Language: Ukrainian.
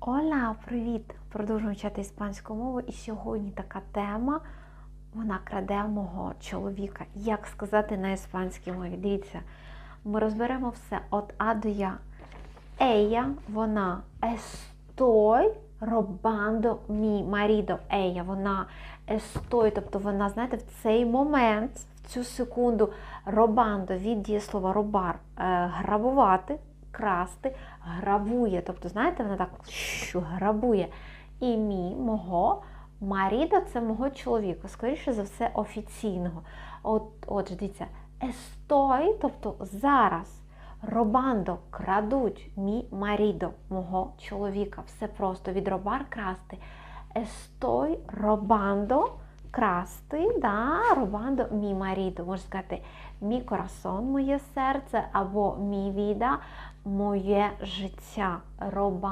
Оля, привіт! Продовжуємо вчати іспанську мову. І сьогодні така тема. Вона краде мого чоловіка. Як сказати на іспанській мові? Дивіться, ми розберемо все от А до Я. Ella, вона estoy robando mi marido. Ella, вона estoy, тобто вона, знаєте, в цей момент, в цю секунду, робандо від дієслова робар, е, грабувати, красти, грабує. Тобто, знаєте, вона так що, грабує. І мій, мого, Маріда це мого чоловіка, скоріше за все, офіційного. От, отже, дивіться, естой, тобто зараз. Робандо крадуть мій марідо, мого чоловіка. Все просто від робар красти. Естой робандо красти, да, робандо мі марідо. Можна сказати, мій корасон, моє серце, або мій віда, моє життя. Робандо